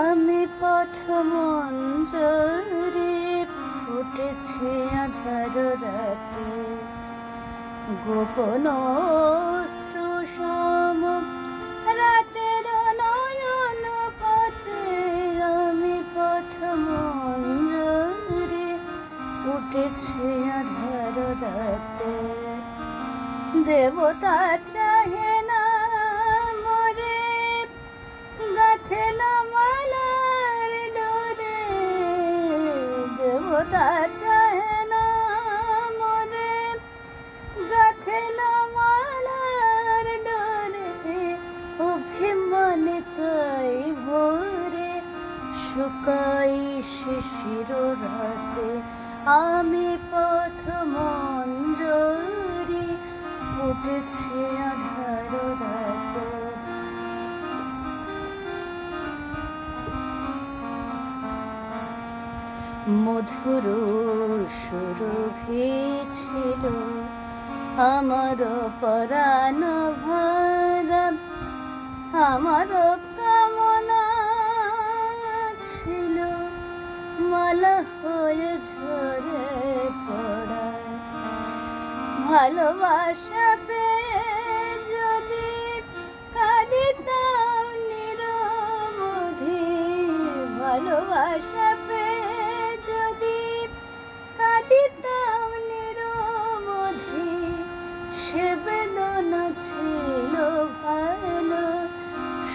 আমি পথ মঞ্জরে ফুটেছে আধার রাতে। গোপন শ্রুষম রাতের নয়ন পথে আমি পথ মঞ্জরে ফুটেছে আধার রাতে। দেবতা চাহে না দেবতা চাহে না মরে, গাথে না মালার ডোরে অভিমানে তাই ভোরে, শুকাই শিশির রাতে আমি পথ মঞ্জরি, ফুটেছে আধার রাতে। মধুর সুরভি ছিল আমার পরাণ ভরা। আমার কামনা ছিল মালা হয়ে ঝরে পড়া। ভালোবাসা পেয়ে যদি কাঁদিতাম নিরবধি ভালোবাসা সে বেদনা ছিল ভালো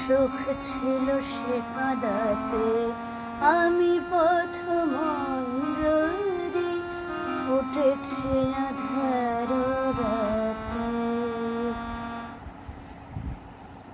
সুখ ছিল সে কাঁদাতে। আমি প্রথম ফুটেছে আধার